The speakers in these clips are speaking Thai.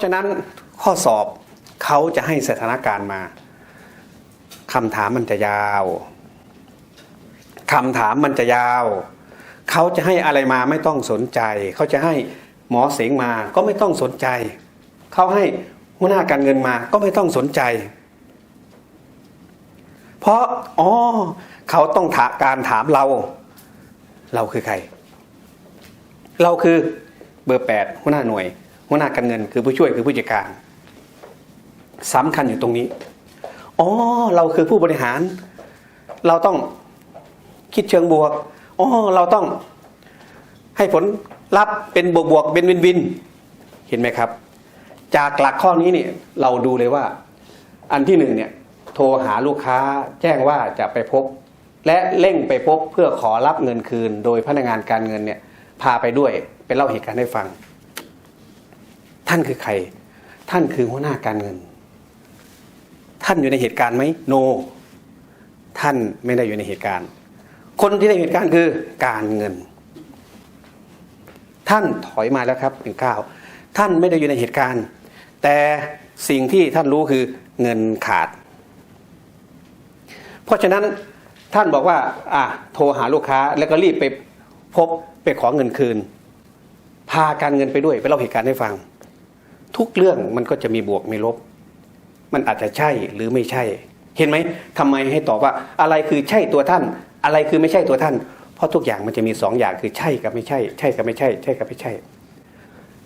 ะฉะนั้นข้อสอบเขาจะให้สถานการณ์มาคำถามมันจะยาวคำถามมันจะยาว เขาจะให้อะไรมาไม่ต้องสนใจ เขาจะให้หมอเสงมาก็ไม่ต้องสนใจ เขาให้หัวหน้าการเงินมาก็ไม่ต้องสนใจ เพราะอ๋อเขาต้องถาการถามเรา เราคือใคร เราคือเบอร์แปดหัวหน้าหน่วย หัวหน้าการเงิน คือผู้ช่วยคือผู้จัดการสำคัญอยู่ตรงนี้อ๋อเราคือผู้บริหาร เราต้องคิดเชิงบวกอ๋อเราต้องให้ผลลัพธ์เป็นบวกบวกเป็นวินวิน เห็นไหมครับ จากหลักข้อนี้เนี่ยเราดูเลยว่า อันที่หนึ่งเนี่ยโทรหาลูกค้าแจ้งว่าจะไปพบ และเร่งไปพบเพื่อขอรับเงินคืน โดยพนักงานการเงินเนี่ยพาไปด้วยไปเล่าเหตุการณ์ให้ฟัง ท่านคือใคร ท่านคือหัวหน้าการเงิน ท่านอยู่ในเหตุการณ์ไหมโนท่านไม่ได้อยู่ในเหตุการณ์ คนที่ในเหตุการณ์คือการเงิน ท่านถอยมาแล้วครับเป็นก้าวท่านไม่ได้อยู่ในเหตุการณ์ แต่สิ่งที่ท่านรู้คือเงินขาด เพราะฉะนั้นท่านบอกว่าอะโทรหาลูกค้าแล้วก็รีบไปพบไปขอเงินคืน พาการเงินไปด้วยไปเล่าเหตุการณ์ให้ฟัง ทุกเรื่องมันก็จะมีบวกมีลบ มันอาจจะใช่หรือไม่ใช่ เห็นไหมทำไมให้ตอบว่าอะไรคือใช่ตัวท่าน อะไรคือไม่ใช่ตัวท่าน เพราะทุกอย่างมันจะมีสองอย่างคือใช่กับไม่ใช่ ใช่กับไม่ใช่ ใช่กับไม่ใช่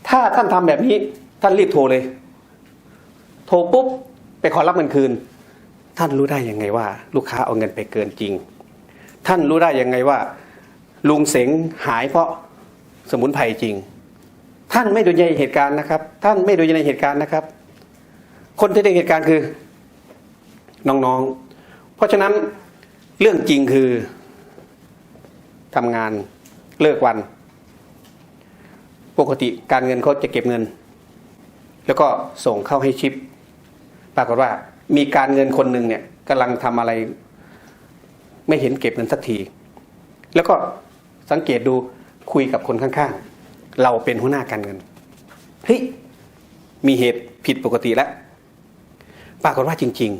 ถ้าท่านทำแบบนี้ท่านรีบโทรเลย โทรปุ๊บไปขอรับเงินคืน ท่านรู้ได้ยังไงว่า ลูกค้าเอาเงินไปเกินจริง ท่านรู้ได้ยังไงว่า ลุงเสงหายเพราะสมุนไพรจริง ท่านไม่ดูในเหตุการณ์นะครับ ท่านไม่ดูในเหตุการณ์นะครับ คนที่ได้เหตุการณ์คือ น้องๆ เพราะฉะนั้นเรื่องจริงคือทำงานเลิกวัน ปกติการเงินเขาจะเก็บเงิน แล้วก็ส่งเข้าให้ชิป ปรากฏว่ามีการเงินคนหนึ่งเนี่ยกำลังทำอะไร ไม่เห็นเก็บเงินสักที แล้วก็สังเกตดูคุยกับคนข้างๆ เราเป็นหัวหน้าการเงินเฮ้ยมีเหตุผิดปกติแล้วปรากฏว่าจริง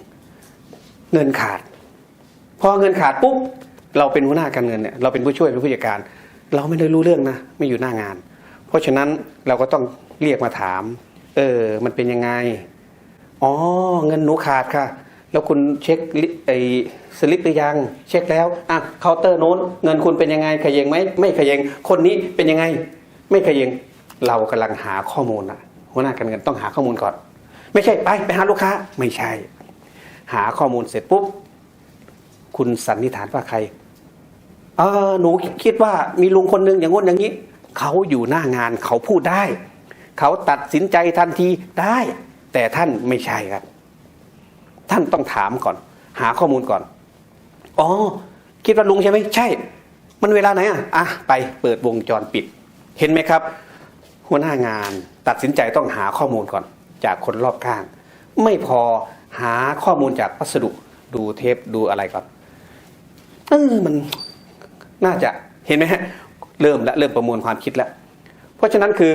ๆ เงินขาด พอเงินขาดปุ๊บเราเป็นหัวหน้าการเงินเนี่ยเราเป็นผู้ช่วยเป็นผู้จัดการ เราไม่ได้รู้เรื่องนะไม่อยู่หน้างาน เพราะฉะนั้นเราก็ต้องเรียกมาถาม เออ มันเป็นยังไงอ๋อเงินหนูขาดค่ะ แล้วคุณเช็คลิไอ้สลิปหรือยัง เช็คแล้วอะเคาน์เตอร์โน้น เงินคุณเป็นยังไงขยเยงไหมไม่ขยเยงคนนี้เป็นยังไง ไม่ขยเยงเรากำลังหาข้อมูลนะหัวหน้าการเงินต้องหาข้อมูลก่อน ไม่ใช่ไปไปหาลูกค้า ไม่ใช่ หาข้อมูลเสร็จปุ๊บคุณสันนิษฐานว่าใครเออหนูคิดว่ามีลุงคนหนึ่งอย่างงู้นอย่างนี้ เขาอยู่หน้างานเขาพูดได้ เขาตัดสินใจทันทีได้ แต่ท่านไม่ใช่ครับ ท่านต้องถามก่อน หาข้อมูลก่อนอ๋อคิดว่าลุงใช่ไหมใช่ มันเวลาไหนอะอะไปเปิดวงจรปิด เห็นไหมครับ หัวหน้างานตัดสินใจต้องหาข้อมูลก่อนจากคนรอบข้าง ไม่พอหาข้อมูลจากพัสดุดูเทปดูอะไรก่อนเออมันน่าจะเห็นไหมฮะเริ่มและเริ่มประมวลความคิดแล้ว เพราะฉะนั้นคือ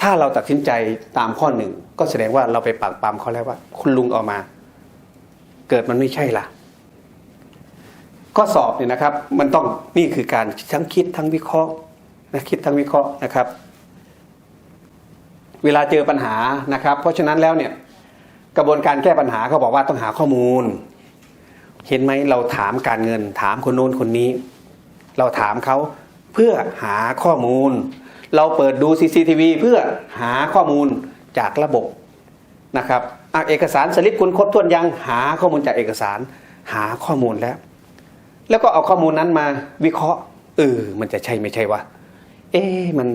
ถ้าเราตัดสินใจตามข้อหนึ่งก็แสดงว่าเราไปปักปามเขาแล้วว่า คุณลุงเอามา เกิดมันไม่ใช่ล่ะข้อสอบเนี่ยนะครับ มันต้องนี่คือการทั้งคิดทั้งวิเคราะห์ นะคิดทั้งวิเคราะห์นะครับ เวลาเจอปัญหานะครับ เพราะฉะนั้นแล้วเนี่ยกระบวนการแก้ปัญหาเขาบอกว่าต้องหาข้อมูล เห็นไหมเราถามการเงิน ถามคนโน้นคนนี้ เราถามเขาเพื่อหาข้อมูล เราเปิดดู CCTV เพื่อหาข้อมูลจากระบบนะครับอเอกสารสลิปคุณครบถ้วนยังหาข้อมูลจากเอกสารหาข้อมูลแล้ว แล้วก็เอาข้อมูลนั้นมาวิเคราะห์เออมันจะใช่ไม่ใช่วะ เอ๊มัน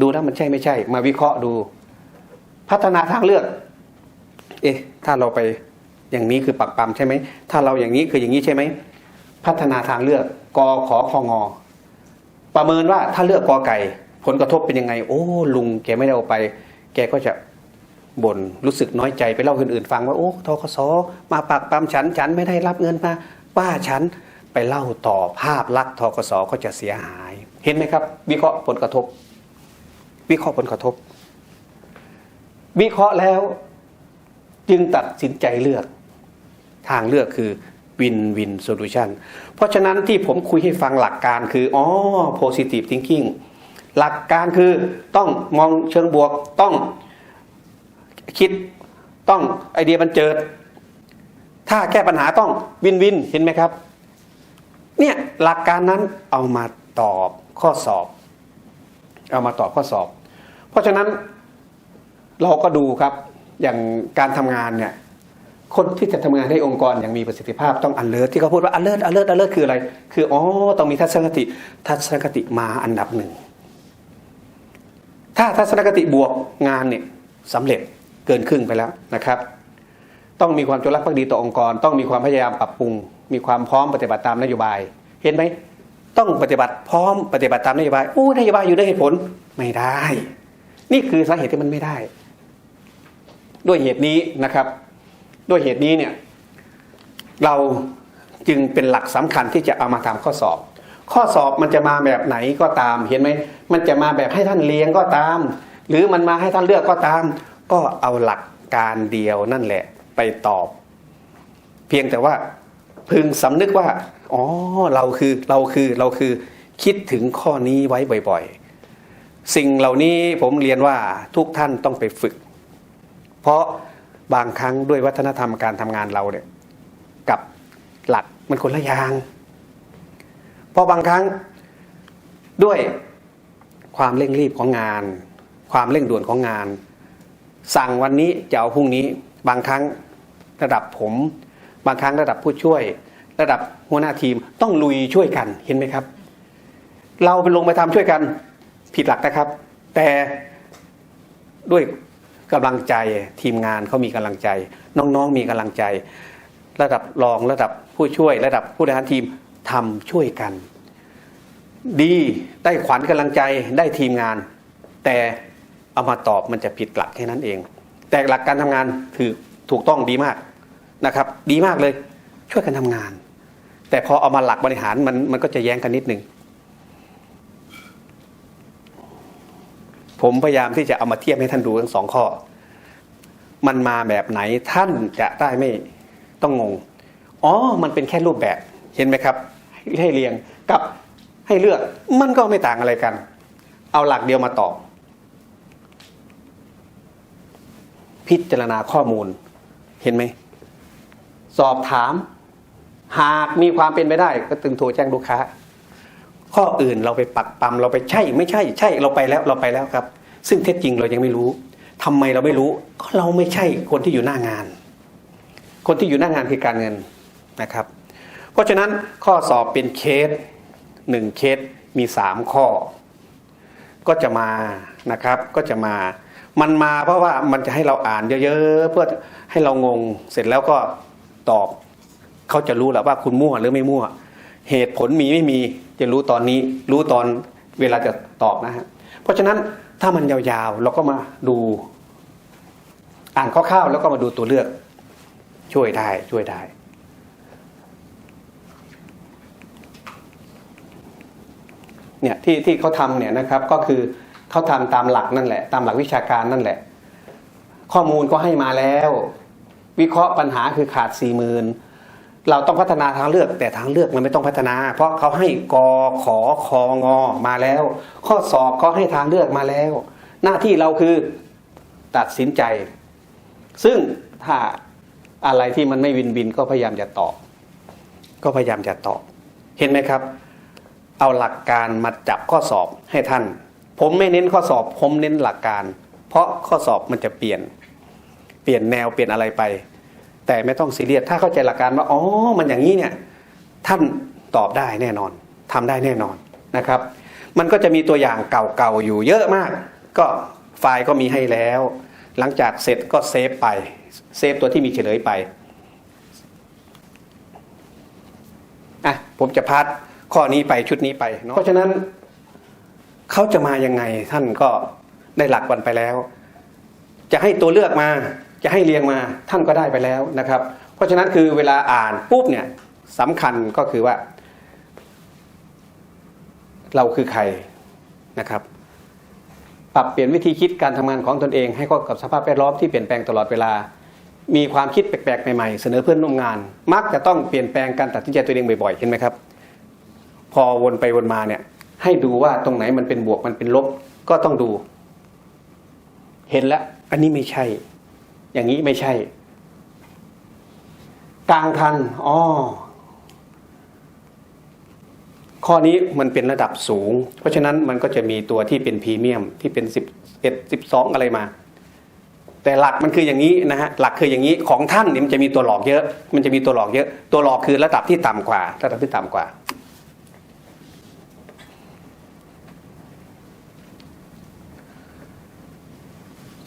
ดูแล้วมันใช่ไม่ใช่ มาวิเคราะห์ดู พัฒนาทางเลือก เอ๊ะ ถ้าเราไปอย่างนี้คือปักปั๊มใช่ไหม ถ้าเราอย่างนี้คืออย่างนี้ใช่ไหม พัฒนาทางเลือกกอขอคองอ ประเมินว่าถ้าเลือกกอไก่ ผลกระทบเป็นยังไง โอ้ ลุงแกไม่ได้เอาไป แกก็จะบ่นรู้สึกน้อยใจไปเล่าคนอื่นฟังว่าโอ้ทกสมาปักปั๊มฉันฉันไม่ได้รับเงินมาว่าฉันไปเล่าต่อภาพลักษณ์ทกสก็จะเสียหาย เห็นไหมครับ วิเคราะห์ผลกระทบ วิเคราะห์ผลกระทบ วิเคราะห์แล้วจึงตัดสินใจเลือก ทางเลือกคือวินวินโซลูชันเพราะฉะนั้นที่ผมคุยให้ฟังหลักการคืออ๋อ positive thinking หลักการคือต้องมองเชิงบวกต้องคิดต้องไอเดียบันเจิด ถ้าแก้ปัญหาต้องวินวินเห็นไหมครับ เนี่ยหลักการนั้นเอามาตอบ ข้อสอบ เอามาตอบข้อสอบ เพราะฉะนั้นเราก็ดูครับอย่างการทำงานเนี่ยคนที่จะทำงานให้องค์กรอย่างมีประสิทธิภาพต้อง alert ที่เขาพูดว่า alert alert alert คืออะไร คืออ๋อต้องมีทัศนคติ ทัศนคติมาอันดับหนึ่งถ้าทัศนคติบวกงานเนี่ยสำเร็จเกินครึ่งไปแล้วนะครับ ต้องมีความจงรักภักดีต่อองค์กร ต้องมีความพยายามปรับปรุง มีความพร้อมปฏิบัติตามนโยบาย เห็นไหม ต้องปฏิบัติพร้อมปฏิบัติตามนโยบายอู้นโยบายอยู่ด้วยเหตุผลไม่ได้ นี่คือสาเหตุที่มันไม่ได้ ด้วยเหตุนี้นะครับ ด้วยเหตุนี้เนี่ยเราจึงเป็นหลักสำคัญที่จะเอามาทำข้อสอบ ข้อสอบมันจะมาแบบไหนก็ตามเห็นไหมมันจะมาแบบให้ท่านเรียงก็ตาม หรือมันมาให้ท่านเลือกก็ตาม ก็เอาหลักการเดียวนั่นแหละไปตอบ เพียงแต่ว่า พึงสำนึกว่า อ๋อ เราคือ เราคือ เราคือ คิดถึงข้อนี้ไว้บ่อยๆ สิ่งเหล่านี้ผมเรียนว่าทุกท่านต้องไปฝึก เพราะบางครั้งด้วยวัฒนธรรมการทำงานเราเนี่ย กับหลักมันคนละอย่างเพราะบางครั้งด้วยความเร่งรีบของงาน ความเร่งด่วนของงาน สั่งวันนี้จะเอาพรุ่งนี้ บางครั้งระดับผม บางครั้งระดับผู้ช่วย ระดับหัวหน้าทีมต้องลุยช่วยกันเห็นไหมครับ เราไปลงไปทำช่วยกันผิดหลักนะครับ แต่ด้วยกำลังใจทีมงานเขามีกำลังใจ น้องๆมีกำลังใจ ระดับรองระดับผู้ช่วย ระดับผู้บริหารทีมทำช่วยกัน ดีได้ขวัญกำลังใจได้ทีมงาน แต่เอามาตอบมันจะผิดหลักแค่นั้นเอง แต่หลักการทำงานคือถูกต้องดีมาก นะครับ ดีมากเลยช่วยกันทำงาน แต่พอเอามาหลักบริหารมันมันก็จะแย้งกันนิดนึงผมพยายามที่จะเอามาเทียบให้ท่านดูทั้งสองข้อ มันมาแบบไหนท่านจะได้ไม่ต้องงง อ๋อ มันเป็นแค่รูปแบบเห็นไหมครับ ให้เรียงกับให้เลือกมันก็ไม่ต่างอะไรกัน เอาหลักเดียวมาตอบพิจารณาข้อมูลเห็นไหม สอบถาม หากมีความเป็นไปได้ ก็ตึงโทรแจ้งลูกค้า ข้ออื่นเราไปปักปั๊มเราไปใช่ไม่ใช่ ใช่เราไปแล้วเราไปแล้วครับ ซึ่งเท็จจริงเรายังไม่รู้ทำไมเราไม่รู้ก็เราไม่ใช่คนที่อยู่หน้างาน คนที่อยู่หน้างานคือการเงินนะครับ เพราะฉะนั้นข้อสอบเป็นเคสหนึ่งเคสมีสามข้อ ก็จะมานะครับก็จะมามันมาเพราะว่ามันจะให้เราอ่านเยอะๆ เพื่อให้เรางงเสร็จแล้วก็ ตอบ เขาจะรู้แหละว่าคุณมั่วหรือไม่มั่ว เหตุผลมีไม่มีจะรู้ตอนนี้ รู้ตอนเวลาจะตอบนะฮะเพราะฉะนั้นถ้ามันยาวๆ เราก็มาดู อ่านคร่าวๆแล้วก็มาดูตัวเลือก ช่วยได้ช่วยได้เนี่ยที่ที่เขาทำเนี่ยนะครับก็คือเขาทำตามหลักนั่นแหละ ตามหลักวิชาการนั่นแหละ ข้อมูลก็ให้มาแล้ว วิเคราะห์ปัญหาคือขาดสี่หมื่นเราต้องพัฒนาทางเลือกแต่ทางเลือกมันไม่ต้องพัฒนา เพราะเขาให้กอขอคองอมาแล้ว ข้อสอบเขาให้ทางเลือกมาแล้ว หน้าที่เราคือตัดสินใจ ซึ่งถ้าอะไรที่มันไม่วินวินก็พยายามจะตอบ ก็พยายามจะตอบ เห็นไหมครับ เอาหลักการมาจับข้อสอบให้ท่าน ผมไม่เน้นข้อสอบ ผมเน้นหลักการ เพราะข้อสอบมันจะเปลี่ยน ปลี่ยนแนวเปลี่ยนอะไรไป แต่ไม่ต้องซีเรียสถ้าเข้าใจหลักการว่าอ๋อมันอย่างนี้เนี่ยท่านตอบได้แน่นอนทำได้แน่นอนนะครับ มันก็จะมีตัวอย่างเก่าๆอยู่เยอะมาก ก็ไฟล์ก็มีให้แล้ว หลังจากเสร็จก็เซฟไปเซฟตัวที่มีเฉลยไปอะผมจะพัดข้อนี้ไปชุดนี้ไปเนาะเพราะฉะนั้นเขาจะมายังไงท่านก็ได้หลักวันไปแล้ว จะให้ตัวเลือกมา จะให้เรียงมาท่านก็ได้ไปแล้วนะครับ เพราะฉะนั้นคือเวลาอ่านปุ๊บเนี่ยสำคัญก็คือว่า เราคือใครนะครับ ปรับเปลี่ยนวิธีคิดการทำงานของตนเอง ให้เข้ากับสภาพแวดล้อมที่เปลี่ยนแปลงตลอดเวลา มีความคิดแปลกๆใหม่ๆ เสนอเพื่อนร่วมงาน มักจะต้องเปลี่ยนแปลงการตัดสินใจตัวเองบ่อยๆเห็นไหมครับ พอวนไปวนมาเนี่ยให้ดูว่าตรงไหนมันเป็นบวกมันเป็นลบก็ต้องดู เห็นแล้ว อันนี้ไม่ใช่ อย่างนี้ไม่ใช่ กลางคันอ๋อข้อนี้มันเป็นระดับสูง เพราะฉะนั้นมันก็จะมีตัวที่เป็นพรีเมียมที่เป็น10 11 12 อะไรมา แต่หลักมันคืออย่างนี้นะฮะหลักคืออย่างนี้ของท่านเนี่ยมันจะมีตัวหลอกเยอะ มันจะมีตัวหลอกเยอะ ตัวหลอกคือระดับที่ต่ำกว่า ระดับที่ต่ำกว่า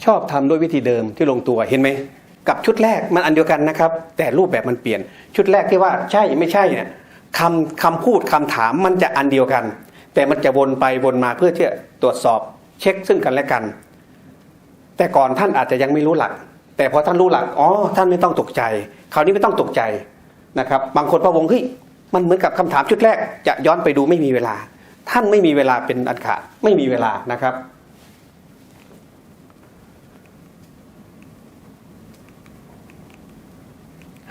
ชอบทำด้วยวิธีเดิมที่ลงตัวเห็นไหมกับชุดแรกมันอันเดียวกันนะครับ แต่รูปแบบมันเปลี่ยน ชุดแรกที่ว่าใช่ไม่ใช่เนี่ยคำคำพูดคำถามมันจะอันเดียวกัน แต่มันจะวนไปวนมาเพื่อที่จะตรวจสอบเช็คซึ่งกันและกัน แต่ก่อนท่านอาจจะยังไม่รู้หลัก แต่พอท่านรู้หลักอ๋อท่านไม่ต้องตกใจ คราวนี้ไม่ต้องตกใจนะครับ บางคนพะวงเฮ้ยมันเหมือนกับคำถามชุดแรก จะย้อนไปดูไม่มีเวลา ท่านไม่มีเวลาเป็นอันขาดไม่มีเวลานะครับ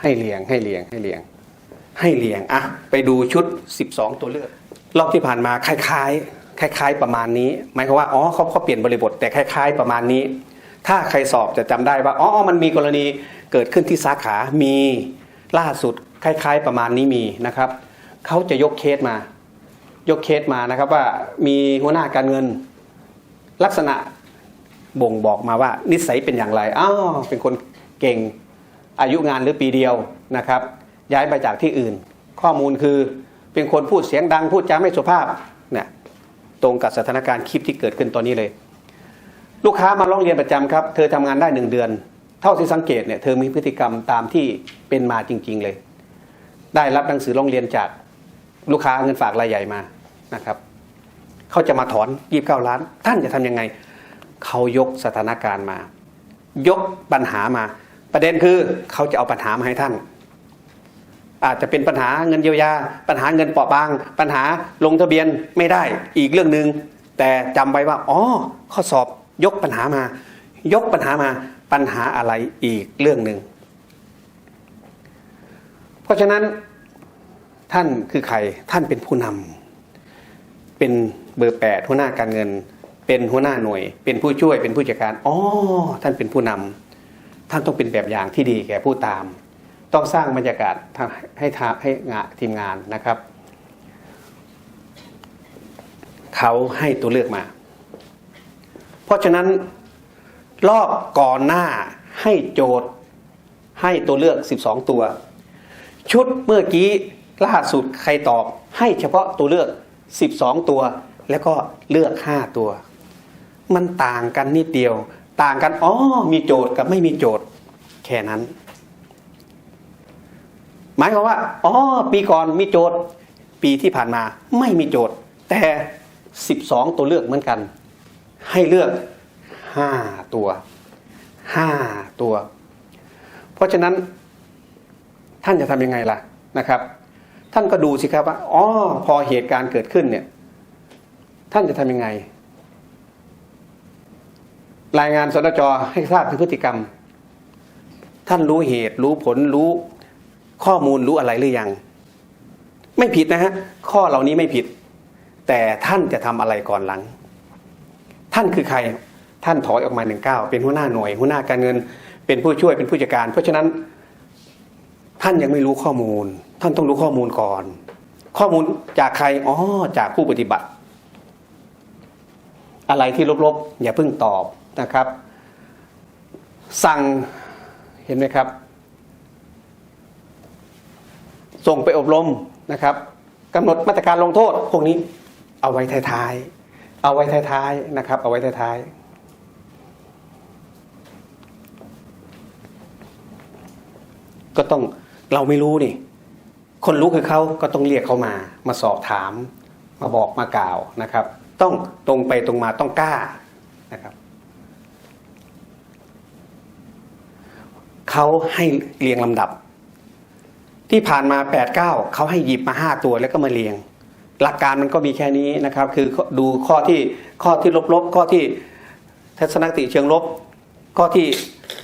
ให้เลียงให้เลียงให้เลียง ให้เลียงอะไปดูชุด 12 ตัวเลือก รอบที่ผ่านมาคล้ายๆคล้าย ๆประมาณนี้ หมายความว่าอ๋อเขาเขาเปลี่ยนบริบทแต่คล้าย ๆ ประมาณนี้ ถ้าใครสอบจะจำได้ว่าอ๋อมันมีกรณีเกิดขึ้นที่สาขามีล่าสุดคล้าย ๆ ประมาณนี้มีนะครับเขาจะยกเคสมา ยกเคสมานะครับว่ามีหัวหน้าการเงิน ลักษณะบ่งบอกมาว่านิสัยเป็นอย่างไรอ้าวเป็นคนเก่ง อายุงานหรือปีเดียวนะครับย้ายไปจากที่อื่น ข้อมูลคือเป็นคนพูดเสียงดังพูดจาไม่สุภาพเนี่ยตรงกับสถานการณ์คลิปที่เกิดขึ้นตอนนี้เลย ลูกค้ามาร้องเรียนประจำครับ เธอทำงานได้หนึ่งเดือน เท่าที่สังเกตเนี่ยเธอมีพฤติกรรมตามที่เป็นมาจริง ๆเลย ได้รับหนังสือร้องเรียนจากลูกค้าเงินฝากรายใหญ่มานะครับเขาจะมาถอนยีบเก้าล้าน ท่านจะทำยังไงเขายกสถานการณ์มา ยกปัญหามา ประเด็นคือเขาจะเอาปัญหามาให้ท่าน อาจจะเป็นปัญหาเงินเยียวยา ปัญหาเงินเปราะบาง ปัญหาลงทะเบียนไม่ได้อีกเรื่องหนึ่งแต่จำไว้ว่าอ๋อข้อสอบยกปัญหามา ยกปัญหามาปัญหาอะไรอีกเรื่องหนึ่งเพราะฉะนั้นท่านคือใครท่านเป็นผู้นำเป็นเบอร์แปดหัวหน้าการเงิน เป็นหัวหน้าหน่วย เป็นผู้ช่วยเป็นผู้จัดการอ๋อท่านเป็นผู้นำ ท่านต้องเป็นแบบอย่างที่ดีแก่ผู้ตาม ต้องสร้างบรรยากาศให้ทาให้งานทีมงานนะครับ เขาให้ตัวเลือกมา เพราะฉะนั้นรอบก่อนหน้าให้โจทย์ให้ตัวเลือก 12 ตัว ชุดเมื่อกี้ล่าสุดใครตอบให้เฉพาะตัวเลือก 12 ตัว แล้วก็เลือก 5 ตัว มันต่างกันนิดเดียว ต่างกันอ๋อมีโจทย์กับไม่มีโจทย์ แค่นั้น หมายความว่าอ๋อปีก่อนมีโจทย์ ปีที่ผ่านมาไม่มีโจทย์ แต่ 12 ตัวเลือกเหมือนกัน ให้เลือก 5 ตัว 5 ตัว เพราะฉะนั้นท่านจะทำยังไงล่ะนะครับ ท่านก็ดูสิครับว่าอ๋อพอเหตุการณ์เกิดขึ้นเนี่ย ท่านจะทำยังไง รายงานสนจให้ทราบถึงพฤติกรรม ท่านรู้เหตุ รู้ผลรู้ข้อมูลรู้อะไรหรือยัง ไม่ผิดนะฮะข้อเหล่านี้ไม่ผิด แต่ท่านจะทำอะไรก่อนหลัง ท่านคือใครท่านถอยออกมาหนึ่งเก้าเป็นหัวหน้าหน่วย หัวหน้าการเงิน เป็นผู้ช่วยเป็นผู้จัดการ เพราะฉะนั้น ท่านยังไม่รู้ข้อมูล ท่านต้องรู้ข้อมูลก่อน ข้อมูลจากใครอ๋อจากผู้ปฏิบัติ อะไรที่ลบๆอย่าเพิ่งตอบ นะครับ สั่งเห็นไหมครับ ส่งไปอบรมนะครับกำหนดมาตรการลงโทษพวกนี้เอาไว้ท้ายๆเอาไว้ท้ายๆนะครับ เอาไว้ท้ายๆก็ต้องเราไม่รู้นี่ คนรู้คือเขาก็ต้องเรียกเขามา มาสอบถาม มาบอกมากล่าวนะครับ ต้องตรงไปตรงมาต้องกล้านะครับ เขาให้เรียงลำดับ ที่ผ่านมา8ปดเเขาให้หยิบมา 5 ตัวแล้วก็มาเรียง หลักการมันก็มีแค่นี้นะครับ คือดูข้อที่ข้อที่ลบๆข้อที่ทัศนคติเชิงลบก็ที่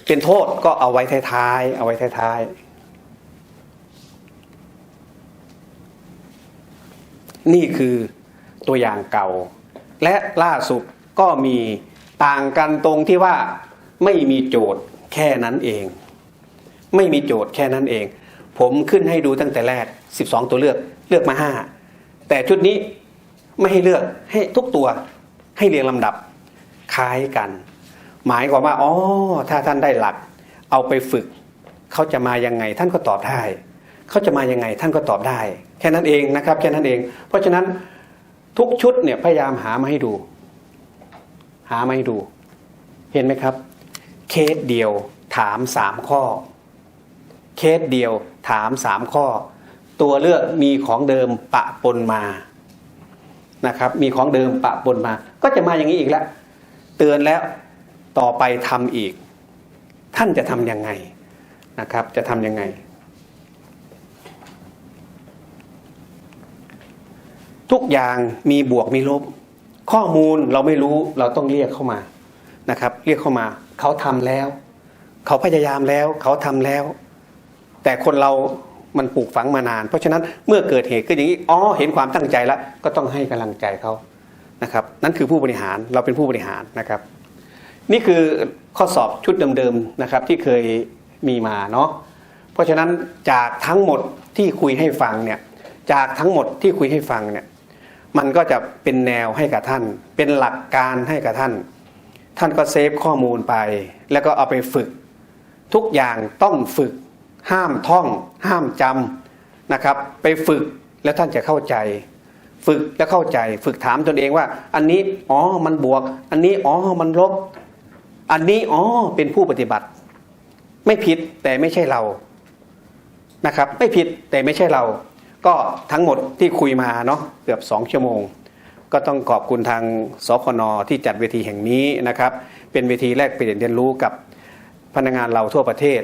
เป็นโทษก็เอาไว้ท้ายๆเอาไว้ท้ายๆนี่คือตัวอย่างเก่า และล่าสุดก็มีต่างกันตรงที่ว่าไม่มีโจทย์แค่นั้นเอง ไม่มีโจทย์แค่นั้นเอง ผมขึ้นให้ดูตั้งแต่แรก 12 ตัวเลือกเลือกมา 5 แต่ชุดนี้ไม่ให้เลือกให้ทุกตัวให้เรียงลำดับคล้ายกัน หมายความว่าอ๋อถ้าท่านได้หลัก เอาไปฝึก เขาจะมายังไงท่านก็ตอบได้ เขาจะมายังไงท่านก็ตอบได้ แค่นั้นเองนะครับแค่นั้นเอง เพราะฉะนั้นทุกชุดเนี่ยพยายามหามาให้ดู หามาให้ดู เห็นไหมครับ เคสเดียวถามสามข้อ เคสเดียวถามสามข้อ ตัวเลือกมีของเดิมปะปนมานะครับ มีของเดิมปะปนมา ก็จะมาอย่างนี้อีกแล้ว เตือนแล้วต่อไปทำอีก ท่านจะทำยังไงนะครับ จะทำยังไง ทุกอย่างมีบวกมีลบ ข้อมูลเราไม่รู้เราต้องเรียกเข้ามานะครับ เรียกเข้ามา เขาทำแล้ว เขาพยายามแล้ว เขาทำแล้ว แต่คนเรามันปลูกฝังมานาน เพราะฉะนั้นเมื่อเกิดเหตุขึ้นอย่างนี้อ๋อเห็นความตั้งใจแล้วก็ต้องให้กำลังใจเขานะครับ นั่นคือผู้บริหารเราเป็นผู้บริหารนะครับ นี่คือข้อสอบชุดเดิมๆนะครับที่เคยมีมาเนาะเพราะฉะนั้นจากทั้งหมดที่คุยให้ฟังเนี่ยจากทั้งหมดที่คุยให้ฟังเนี่ยมันก็จะเป็นแนวให้กับท่าน เป็นหลักการให้กับท่าน ท่านก็เซฟข้อมูลไป แล้วก็เอาไปฝึก ทุกอย่างต้องฝึก ห้ามท่อง ห้ามจำนะครับ ไปฝึกแล้วท่านจะเข้าใจ ฝึกแล้วเข้าใจ ฝึกถามตนเองว่า อันนี้อ๋อมันบวก อันนี้อ๋อมันลบ อันนี้อ๋อเป็นผู้ปฏิบัติ ไม่ผิดแต่ไม่ใช่เรานะครับ ไม่ผิดแต่ไม่ใช่เรา ก็ทั้งหมดที่คุยมาเนาะเกือบสองชั่วโมงก็ต้องขอบคุณทางสพนที่จัดเวทีแห่งนี้นะครับ เป็นเวทีแรกเปลี่ยนเรียนรู้กับพนักงานเราทั่วประเทศ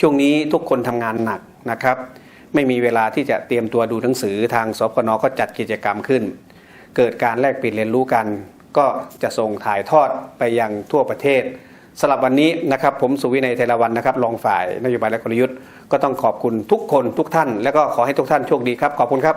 ช่วงนี้ทุกคนทำงานหนักนะครับ ไม่มีเวลาที่จะเตรียมตัวดูหนังสือทางสพนก็จัดกิจกรรมขึ้น เกิดการแลกเปลี่ยนเรียนรู้กัน ก็จะส่งถ่ายทอดไปยังทั่วประเทศสำหรับวันนี้นะครับผมสุวินัยเทรวันนะครับรองฝ่ายนโยบายและกลยุทธ์ก็ต้องขอบคุณทุกคนทุกท่าน และก็ขอให้ทุกท่านโชคดีครับขอบคุณครับ